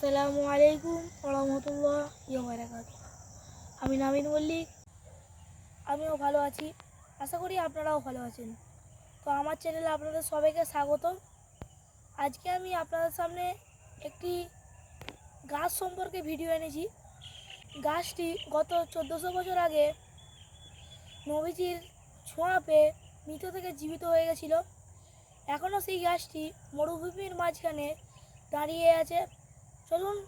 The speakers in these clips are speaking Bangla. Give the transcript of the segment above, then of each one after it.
আসসালামু আলাইকুম রহমতুল্লাহ বারাকাত আমি নামিন মল্লিক। আমিও ভালো আছি। আশা করি আপনারাও ভালো আছেন। তো আমার চ্যানেলে আপনাদের সবাইকে স্বাগত আজকে আমি আপনাদের সামনে একটি গাছ সম্পর্কে ভিডিও এনেছি। গাছটি গত চোদ্দোশো বছর আগে নবীজির ছোঁয়া পেয়ে মৃত থেকে জীবিত হয়ে গেছিল। এখনও সেই গাছটি মরুভূমির মাঝখানে দাঁড়িয়ে আছে। চলুন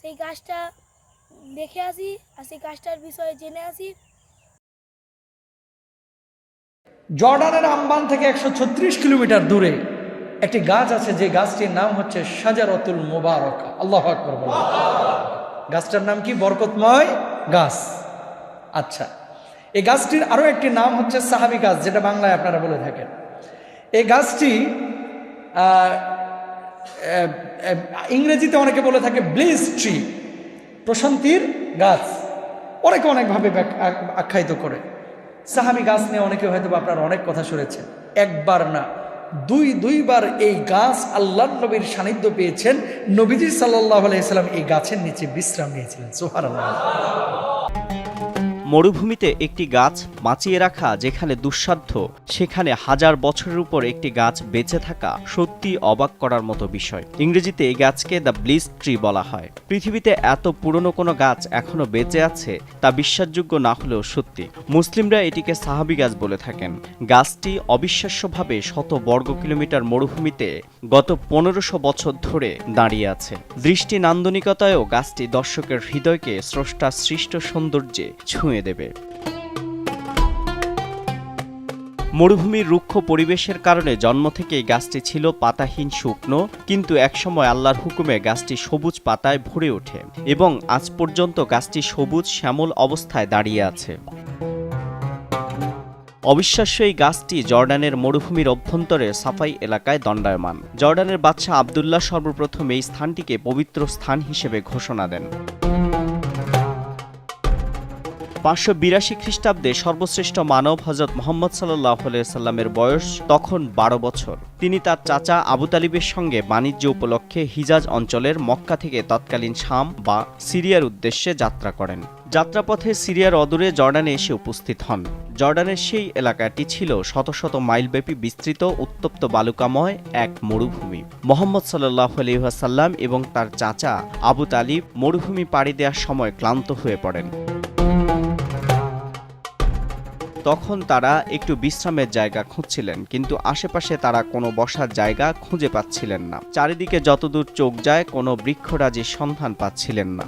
সেই গাছটা দেখে আসি আর সেই গাছটার বিষয়ে জেনে আসি। জর্ডানের আম্বান থেকে একশো ছত্রিশ কিলোমিটার দূরে একটি গাছ আছে, যে গাছটির নাম হচ্ছে সাজারতুল মোবারক। আল্লাহ গাছটার নাম কি? বরকতময় গাছ। আচ্ছা এই গাছটির আরও একটি নাম হচ্ছে সাহাবি গাছ, যেটা বাংলায় আপনারা বলে থাকেন। এই গাছটি ইংরেজিতে অনেকে বলে থাকে ব্লিজ ট্রি, প্রশান্তির গাছ। অনেকে অনেকভাবে আখ্যায়িত করে। সাহাবি গাছ নিয়ে অনেকে হয়তো আপনারা অনেক কথা শুনেছেন। একবার না, দুই, দুইবার এই গাছ আল্লাহ নবীর সান্নিধ্য পেয়েছেন। নবীজি সাল্লাহ আলাইসাল্লাম এই গাছের নিচে বিশ্রাম নিয়েছিলেন। সোহার আল্লাহ মরুভূমিতে একটি গাছ বাঁচিয়ে রাখা যেখানে দুঃসাধ্য, সেখানে হাজার বছরের উপর একটি গাছ বেঁচে থাকা সত্যি অবাক করার মতো বিষয়। ইংরেজিতে এই গাছকে দ্য ব্লিস ট্রি বলা হয়। পৃথিবীতে এত পুরনো কোনো গাছ এখনও বেঁচে আছে তা বিশ্বাসযোগ্য না হলেও সত্যি। মুসলিমরা এটিকে সাহাবি গাছ বলে থাকেন। গাছটি অবিশ্বাস্যভাবে শত বর্গ কিলোমিটার মরুভূমিতে গত পনেরোশো বছর ধরে দাঁড়িয়ে আছে। দৃষ্টি নান্দনিকতায়ও গাছটি দর্শকের হৃদয়কে স্রষ্টা সৃষ্ট সৌন্দর্যে ছুঁয়ে দেবে। মরুভূমির রুক্ষ পরিবেশের কারণে জন্ম থেকেই গাছটি ছিল পাতাহীন শুকনো, কিন্তু একসময় আল্লাহর হুকুমে গাছটি সবুজ পাতায় ভরে ওঠে এবং আজ পর্যন্ত গাছটি সবুজ, শ্যামল অবস্থায় দাঁড়িয়ে আছে। অবিশ্বাস্য এই গাছটি জর্ডানের মরুভূমির অভ্যন্তরে সাফাই এলাকায় দণ্ডায়মান। জর্ডানের বাদশাহ আবদুল্লাহ সর্বপ্রথম এই স্থানটিকে পবিত্র স্থান হিসেবে ঘোষণা দেন। পাঁচশো বিরাশি খ্রিস্টাব্দে সর্বশ্রেষ্ঠ মানব হজরত মোহাম্মদ সাল্লাহ সাল্লামের বয়স তখন বারো বছর। তিনি তার চাচা আবু তালিবের সঙ্গে বাণিজ্য উপলক্ষে হিজাজ অঞ্চলের মক্কা থেকে তৎকালীন শাম বা সিরিয়ার উদ্দেশ্যে যাত্রা করেন। যাত্রাপথে সিরিয়ার অদূরে জর্ডানে এসে উপস্থিত হন। জর্ডানের সেই এলাকাটি ছিল শত শত মাইলব্যাপী বিস্তৃত, উত্তপ্ত বালুকাময় এক মরুভূমি। মোহাম্মদ সাল্লাহ আলহাসাল্লাম এবং তার চাচা আবু তালিব মরুভূমি পাড়ি দেওয়ার সময় ক্লান্ত হয়ে পড়েন। তখন তারা একটু বিশ্রামের জায়গা খুঁজছিলেন, কিন্তু আশেপাশে তারা কোনো বসার জায়গা খুঁজে পাচ্ছিলেন না। চারিদিকে যতদূর চোখ যায়, কোনো বৃক্ষরাজির সন্ধান পাচ্ছিলেন না।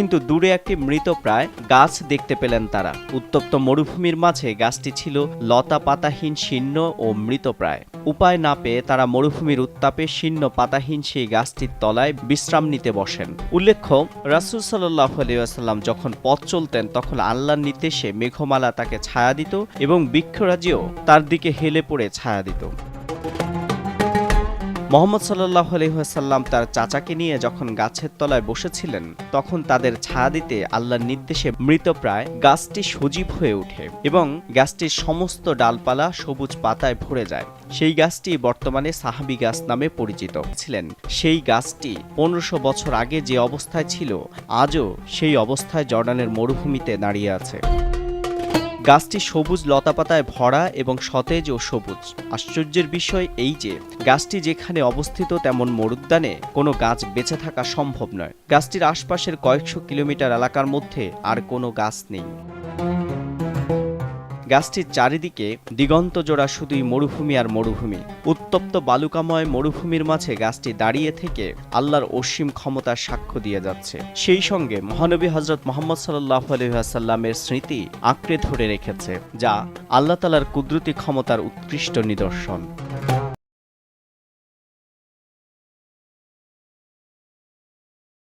কিন্তু দূরে একটি মৃতপ্রায় গাছ দেখতে পেলেন তারা। উত্তপ্ত মরুভূমির মাঝে গাছটি ছিল লতা পাতাহীন শীর্ণ ও মৃতপ্রায় উপায় না পেয়ে তারা মরুভূমির উত্তাপে শীর্ণ পাতাহীন সেই গাছটির তলায় বিশ্রাম নিতে বসেন। উল্লেখ্য, রাসুল সাল্লাহ আলিয়াল্লাম যখন পথ চলতেন, তখন আল্লাহর নির্দেশে মেঘমালা তাকে ছায়া দিত এবং বৃক্ষরাজিও তার দিকে হেলে পড়ে ছায়া দিত। মোহাম্মদ সাল্লাহ আলহিহাসাল্লাম তার চাচাকে নিয়ে যখন গাছের তলায় বসেছিলেন, তখন তাদের ছায়া দিতে আল্লাহর নির্দেশে মৃতপ্রায় গাছটি সজীব হয়ে ওঠে এবং গাছটির সমস্ত ডালপালা সবুজ পাতায় ভরে যায়। সেই গাছটি বর্তমানে সাহাবি গাছ নামে পরিচিত ছিলেন। সেই গাছটি পনেরোশো বছর আগে যে অবস্থায় ছিল, আজও সেই অবস্থায় জর্ডানের মরুভূমিতে দাঁড়িয়ে আছে। গাছটি সবুজ লতাপাতায় ভরা এবং সতেজ ও সবুজ। আশ্চর্যের বিষয় এই যে, গাছটি যেখানে অবস্থিত তেমন মরুদ্যানে কোনো গাছ বেঁচে থাকা সম্ভব নয়। গাছটির আশপাশের কয়েকশো কিলোমিটার এলাকার মধ্যে আর কোনো গাছ নেই। গাছটির চারিদিকে দিগন্ত জোড়া শুধুই মরুভূমি আর মরুভূমি। উত্তপ্ত বালুকাময় মরুভূমির মাঝে গাছটি দাঁড়িয়ে থেকে আল্লাহর অসীম ক্ষমতার সাক্ষ্য দিয়ে যাচ্ছে। সেই সঙ্গে মহানবী হজরত মোহাম্মদ সাল্লাহ আলহাসাল্লামের স্মৃতি আঁকড়ে ধরে রেখেছে, যা আল্লাহ তালার কুদরতি ক্ষমতার উৎকৃষ্ট নিদর্শন।